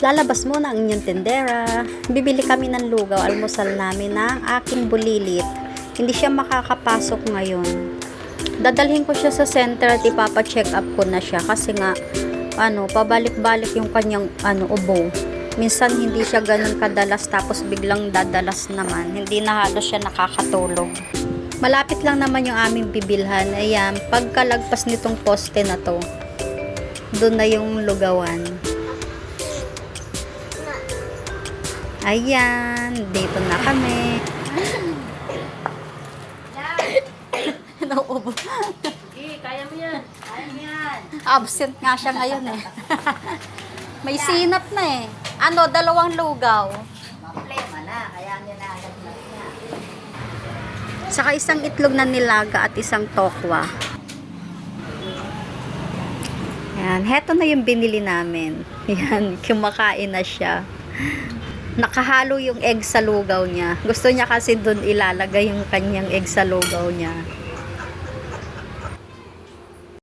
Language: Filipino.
Lalabas muna ang inyong tendera. Bibili kami ng lugaw, almusal namin ng aking bulilit. Hindi siya makakapasok ngayon. Dadalhin ko siya sa center at ipapa-check up ko na siya kasi nga ano, pabalik-balik yung kanyang ano, ubo. Minsan hindi siya ganun kadalas tapos biglang dadalas naman. Hindi na halos siya nakakatulog. Malapit lang naman yung aming bibilhan. Ayan, pagkalagpas nitong poste na to, doon na yung lugawan. Ayan, dito na kami. Nauubo. Sige, kaya mo yan. Kaya mo yan. Absent nga siya ngayon eh. May sinap na eh. Ano, dalawang lugaw. Problema na, kaya agad na niya. Saka isang itlog na nilaga at isang tokwa. Yan, heto na yung binili namin. Yan, kumakain na siya. Nakahalo yung egg sa lugaw niya. Gusto niya kasi doon ilalagay yung kanyang egg sa lugaw niya.